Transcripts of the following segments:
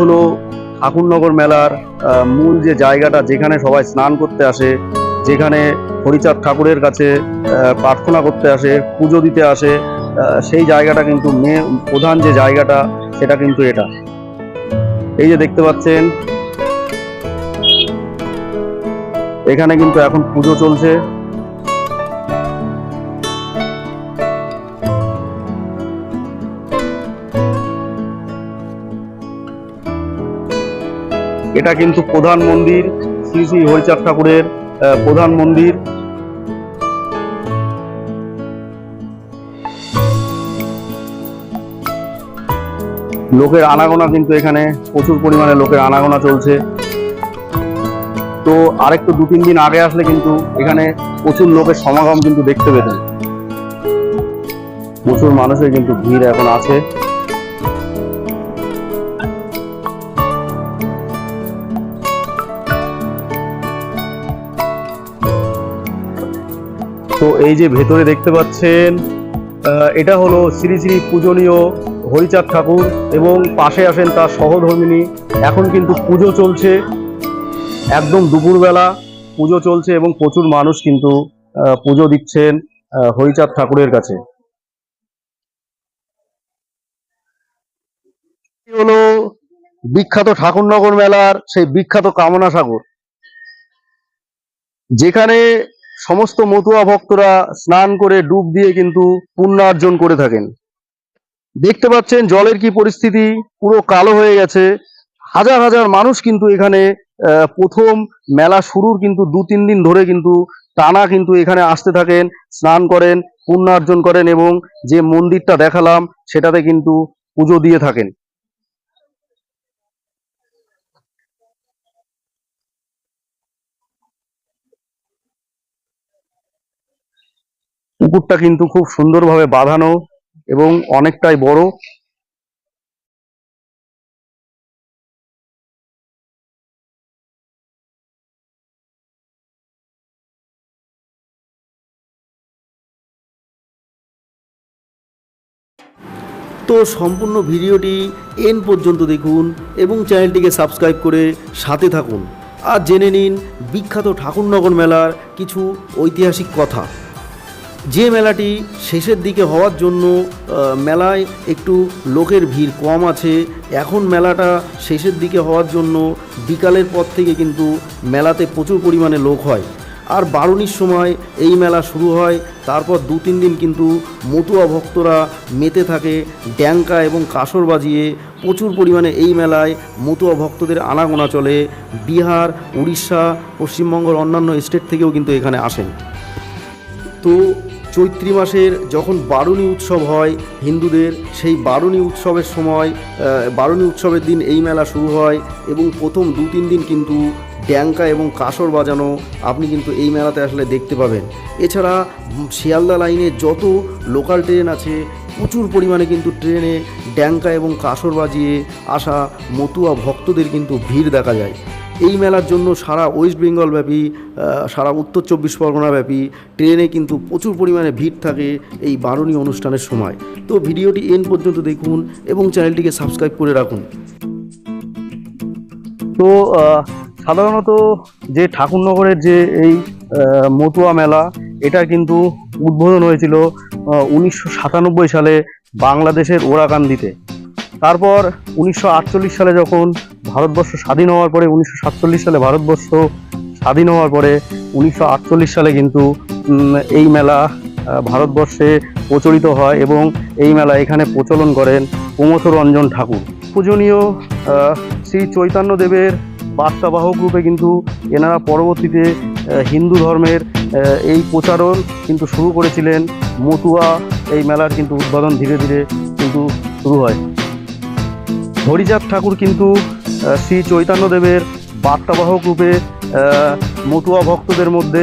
হলো ঠাকুরনগর মেলার মূল যে জায়গাটা যেখানে সবাই স্নান করতে আসে, যেখানে হরিচাঁদ ঠাকুরের কাছে প্রার্থনা করতে আসে, পুজো দিতে আসে সেই জায়গাটা কিন্তু মে প্রধান যে জায়গাটা, সেটা কিন্তু এটা। এই যে দেখতে পাচ্ছেন, এখানে কিন্তু এখন পুজো চলছে। এটা কিন্তু প্রধান মন্দির, শ্রী শ্রী হরিচাঁদ ঠাকুরের প্রধান মন্দির। লোকের আনাগোনা কিন্তু এখানে প্রচুর পরিমাণে লোকের আনাগোনা চলছে। তো আরেকটু দু, তিন দিন আগে আসলে কিন্তু এখানে প্রচুর লোকের সমাগম কিন্তু দেখতে পেতেন। প্রচুর মানুষের কিন্তু ভিড় এখন আছে। তো এই যে ভেতরে দেখতে পাচ্ছেন এটা হলো শ্রী শ্রী পূজনীয় হরিচাঁদ ঠাকুর এবং পাশে আসেন তার সহধর্মিনী। এখন কিন্তু পুজো চলছে, একদম দুপুরবেলা পুজো চলছে এবং প্রচুর মানুষ কিন্তু পুজো দিচ্ছেন হরিচাঁদ ঠাকুরের কাছে। হলো বিখ্যাত ঠাকুরনগর মেলার সেই বিখ্যাত কামনা সাগর। যেখানে সমস্ত মতুয়া ভক্তরা স্নান করে ডুব দিয়ে কিন্তু পুণ্যার্জন করে থাকেন। দেখতে পাচ্ছেন জলের কি পরিস্থিতি, পুরো কালো হয়ে গেছে। হাজার হাজার মানুষ কিন্তু এখানে প্রথম মেলা শুরুর কিন্তু দু তিন দিন ধরে কিন্তু টানা কিন্তু এখানে আসতে থাকেন, স্নান করেন, পুণ্যার্জন করেন এবং যে মন্দিরটা দেখালাম সেটাতে কিন্তু পুজো দিয়ে থাকেন। পুকুরটা কিন্তু খুব সুন্দরভাবে বাঁধানো এবং অনেকটাই বড়। তো সম্পূর্ণ ভিডিওটি এন পর্যন্ত দেখুন এবং চ্যানেলটিকে সাবস্ক্রাইব করে সাথে থাকুন। আর জেনে নিন বিখ্যাত ঠাকুরনগর মেলার কিছু ঐতিহাসিক কথা। যে মেলাটি শেষের দিকে হওয়ার জন্য মেলায় একটু লোকের ভিড় কম আছে, এখন মেলাটা শেষের দিকে হওয়ার জন্য বিকালের পর থেকে কিন্তু মেলাতে প্রচুর পরিমাণে লোক হয়। আর বারুনির সময় এই মেলা শুরু হয়, তারপর দু তিন দিন কিন্তু মতুয়া ভক্তরা মেতে থাকে ড্যাঙ্কা এবং কাসর বাজিয়ে প্রচুর পরিমাণে এই মেলায় মতুয়া ভক্তদের আনাগোনা চলে। বিহার, উড়িষ্যা, পশ্চিমবঙ্গের অন্যান্য স্টেট থেকেও কিন্তু এখানে আসেন। তো চৈত্রী মাসের যখন বারুণী উৎসব হয়, হিন্দুদের সেই বারুণী উৎসবের সময় বারুণী উৎসবের দিন এই মেলা শুরু হয় এবং প্রথম দু তিন দিন কিন্তু ড্যাঙ্কা এবং কাসর বাজানো আপনি কিন্তু এই মেলাতে আসলে দেখতে পাবেন। এছাড়া শিয়ালদা লাইনে যত লোকাল ট্রেন আছে, প্রচুর পরিমাণে কিন্তু ট্রেনে ড্যাঙ্কা এবং কাসর বাজিয়ে আসা মতুয়া ভক্তদের কিন্তু ভিড় দেখা যায়। এই মেলার জন্য সারা ওয়েস্ট বেঙ্গল ব্যাপী সারা উত্তর চব্বিশ পরগনা ব্যাপী ট্রেনে কিন্তু প্রচুর পরিমাণে ভিড় থাকে এই বারণী অনুষ্ঠানের সময়। তো ভিডিওটি এন পর্যন্ত দেখুন এবং চ্যানেলটিকে সাবস্ক্রাইব করে রাখুন। তো সাধারণত যে ঠাকুরনগরের যে এই মতুয়া মেলা, এটা কিন্তু উদ্বোধন হয়েছিল উনিশশো সাতানব্বই সালে বাংলাদেশের ওরাকান্দিতে। তারপর উনিশশো আটচল্লিশ সালে যখন ভারতবর্ষ স্বাধীন হওয়ার পরে, উনিশশো সাতচল্লিশ সালে ভারতবর্ষ স্বাধীন হওয়ার পরে, উনিশশো আটচল্লিশ সালে কিন্তু এই মেলা ভারতবর্ষে প্রচলিত হয় এবং এই মেলা এখানে প্রচলন করেন প্রমথ রঞ্জন ঠাকুর। পূজনীয় শ্রী চৈতন্যদেবের বার্তাবাহক রূপে কিন্তু এনারা পরবর্তীতে হিন্দু ধর্মের এই প্রচারণ কিন্তু শুরু করেছিলেন। মতুয়া এই মেলার কিন্তু উদ্বোধন ধীরে ধীরে কিন্তু শুরু হয়। হরিচাঁদ ঠাকুর কিন্তু শ্রী চৈতন্যদেবের বার্তাবাহক রূপে মতুয়া ভক্তদের মধ্যে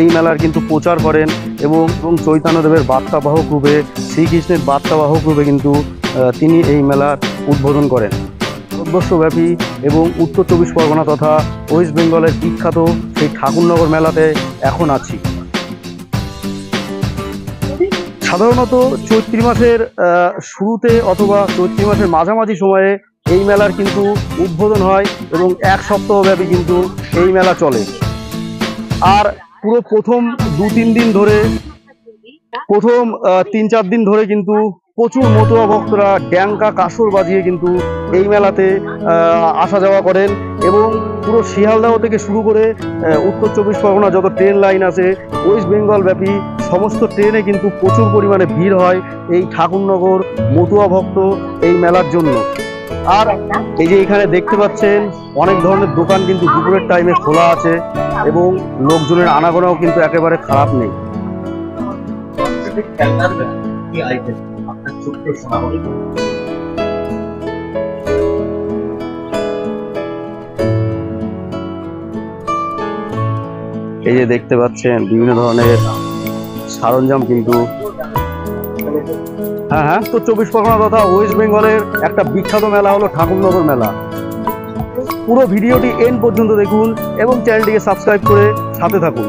এই মেলার কিন্তু প্রচার করেন এবং এবং চৈতন্যদেবের বার্তাবাহক রূপে, শ্রীকৃষ্ণের বার্তাবাহক রূপে কিন্তু তিনি এই মেলার উদ্বোধন করেন। ভারতবর্ষব্যাপী এবং উত্তর চব্বিশ পরগনা তথা ওয়েস্ট বেঙ্গলের বিখ্যাত সেই ঠাকুরনগর মেলাতে এখন আছি। সাধারণত চৈত্রি মাসের শুরুতে অথবা চৈত্রি মাসের মাঝামাঝি সময়ে এই মেলার কিন্তু উদ্বোধন হয় এবং এক সপ্তাহব্যাপী কিন্তু এই মেলা চলে। আর পুরো প্রথম দু তিন দিন ধরে, প্রথম তিন চার দিন ধরে কিন্তু প্রচুর মতুয়া ভক্তরা ড্যাঙ্কা, কাসর বাজিয়ে কিন্তু এই মেলাতে আসা যাওয়া করেন এবং পুরো শিয়ালদাহ থেকে শুরু করে উত্তর চব্বিশ পরগনা যত ট্রেন লাইন আছে ওয়েস্ট বেঙ্গল ব্যাপী সমস্ত ট্রেনে কিন্তু প্রচুর পরিমাণে ভিড় হয় এই ঠাকুরনগর মতুয়া ভক্ত এই মেলার জন্য। আর এই যে এখানে দেখতে পাচ্ছেন, অনেক ধরনের দোকান কিন্তু দুপুরের টাইমে খোলা আছে এবং লোকজনের আনাগোনাও কিন্তু একেবারে খারাপ নেই। কি আইটেম আপনার এই যে দেখতে পাচ্ছেন, বিভিন্ন ধরনের সরঞ্জাম কিন্তু। হ্যাঁ হ্যাঁ তো চব্বিশ পরগনা তথা ওয়েস্ট বেঙ্গলের একটা বিখ্যাত মেলা হলো ঠাকুরনগর মেলা। পুরো ভিডিওটি এন্ড পর্যন্ত দেখুন এবং চ্যানেলটিকে সাবস্ক্রাইব করে সাথে থাকুন।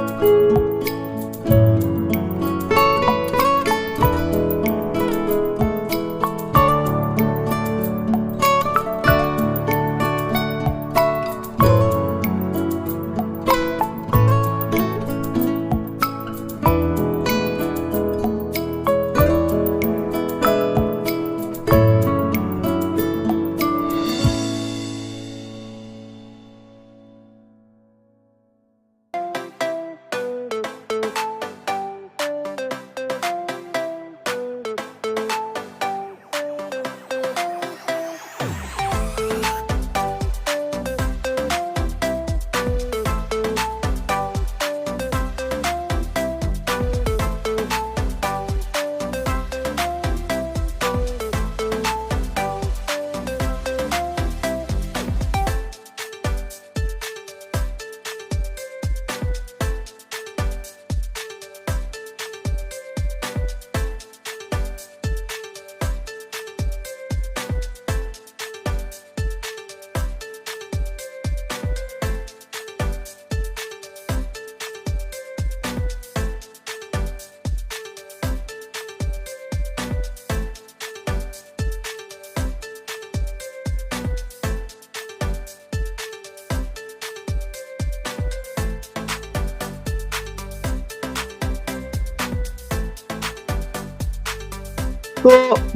তো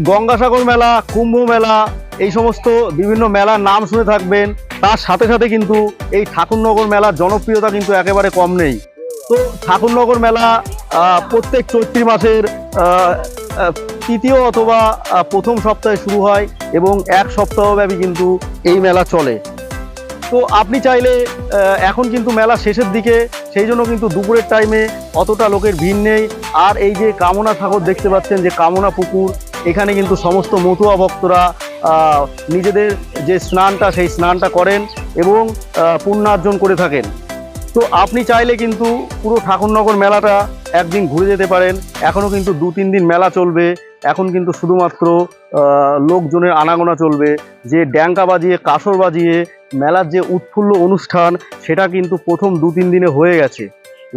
গঙ্গাসাগর মেলা, কুম্ভ মেলা, এই সমস্ত বিভিন্ন মেলার নাম শুনে থাকবেন। তার সাথে সাথে কিন্তু এই ঠাকুরনগর মেলার জনপ্রিয়তা কিন্তু একেবারে কম নেই। তো ঠাকুরনগর মেলা প্রত্যেক চৈত্রী মাসের তৃতীয় অথবা প্রথম সপ্তাহে শুরু হয় এবং এক সপ্তাহব্যাপী কিন্তু এই মেলা চলে। তো আপনি চাইলে এখন কিন্তু মেলা শেষের দিকে, সেই জন্য কিন্তু দুপুরের টাইমে অতটা লোকের ভিড় নেই। আর এই যে কামনা ঠাকুর দেখতে পাচ্ছেন, যে কামনা পুকুর, এখানে কিন্তু সমস্ত মতুয়া ভক্তরা নিজেদের যে স্নানটা, সেই স্নানটা করেন এবং পুণ্যার্জন করে থাকেন। তো আপনি চাইলে কিন্তু পুরো ঠাকুরনগর মেলাটা একদিন ঘুরে যেতে পারেন। এখনও কিন্তু দু তিন দিন মেলা চলবে। এখন কিন্তু শুধুমাত্র লোকজনের আনাগোনা চলবে। যে ড্যাঙ্কা বাজিয়ে, কাসর বাজিয়ে মেলার যে উৎফুল্ল অনুষ্ঠান, সেটা কিন্তু প্রথম দু তিন দিনে হয়ে গেছে।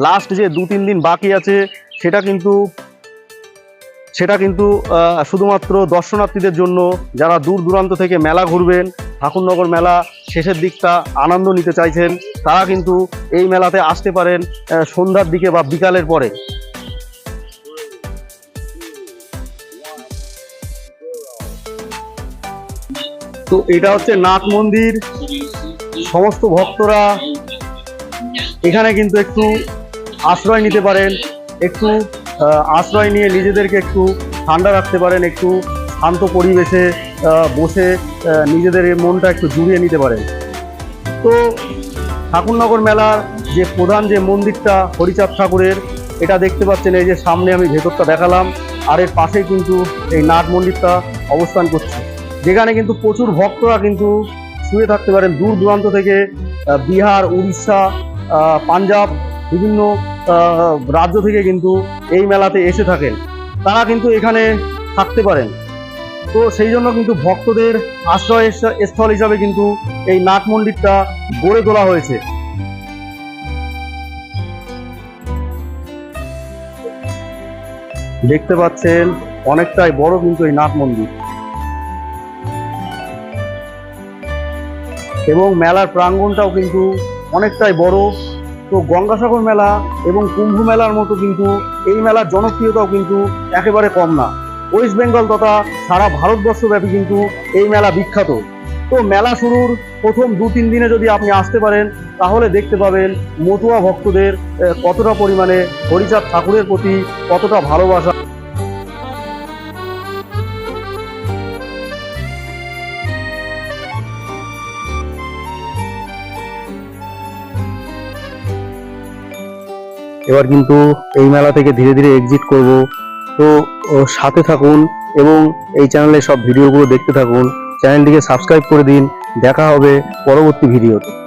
লাস্ট যে দু তিন দিন বাকি আছে, সেটা কিন্তু সেটা কিন্তু শুধুমাত্র দর্শনার্থীদের জন্য, যারা দূর দূরান্ত থেকে মেলা ঘুরবেন, ঠাকুরনগর মেলা শেষের দিকটা আনন্দ নিতে চাইছেন, তারা কিন্তু এই মেলাতে আসতে পারেন সন্ধ্যার দিকে বা বিকালের পরে। তো এটা হচ্ছে নাট মন্দির সমস্ত ভক্তরা এখানে কিন্তু একটু আশ্রয় নিতে পারেন, একটু আশ্রয় নিয়ে নিজেদেরকে একটু ঠান্ডা রাখতে পারেন, একটু শান্ত পরিবেশে বসে নিজেদের মনটা একটু জুড়িয়ে নিতে পারেন। তো ঠাকুরনগর মেলার যে প্রধান যে মন্দিরটা হরিচাঁদ ঠাকুরের, এটা দেখতে পাচ্ছেন, এই যে সামনে আমি ভেতরটা দেখালাম, আর এর পাশেই কিন্তু এই নাট মন্দিরটা অবস্থান করছে। যেখানে কিন্তু প্রচুর ভক্তরা কিন্তু শুয়ে থাকতে পারেন দূর দূরান্ত থেকে বিহার, উড়িষ্যা পাঞ্জাব, বিভিন্ন রাজ্য থেকে কিন্তু এই মেলাতে এসে থাকেন। তারা কিন্তু এখানে থাকতে পারেন। তো সেই জন্য কিন্তু ভক্তদের আশ্রয় স্থল হিসাবে কিন্তু এই নাট মন্দিরটা গড়ে তোলা হয়েছে। দেখতে পাচ্ছেন, অনেকটাই বড় কিন্তু এই নাট মন্দির। এবং মেলার প্রাঙ্গণটাও কিন্তু অনেকটাই বড়। তো গঙ্গাসাগর মেলা এবং কুম্ভ মেলার মতো কিন্তু এই মেলার জনপ্রিয়তাও কিন্তু একেবারে কম না। ওয়েস্ট বেঙ্গল তথা সারা ভারতবর্ষব্যাপী কিন্তু এই মেলা বিখ্যাত। তো মেলা শুরুর প্রথম দু তিন দিনে যদি আপনি আসতে পারেন, তাহলে দেখতে পাবেন মতুয়া ভক্তদের কতটা পরিমাণে হরিচাঁদ ঠাকুরের প্রতি কতটা ভালোবাসা। এবার কিন্তু এই মেলা থেকে ধীরে ধীরে এক্সিট করব। তো সাথে থাকুন এবং এই চ্যানেলে সব ভিডিওগুলো দেখতে থাকুন। চ্যানেলটিকে সাবস্ক্রাইব করে দিন। দেখা হবে পরবর্তী ভিডিওতে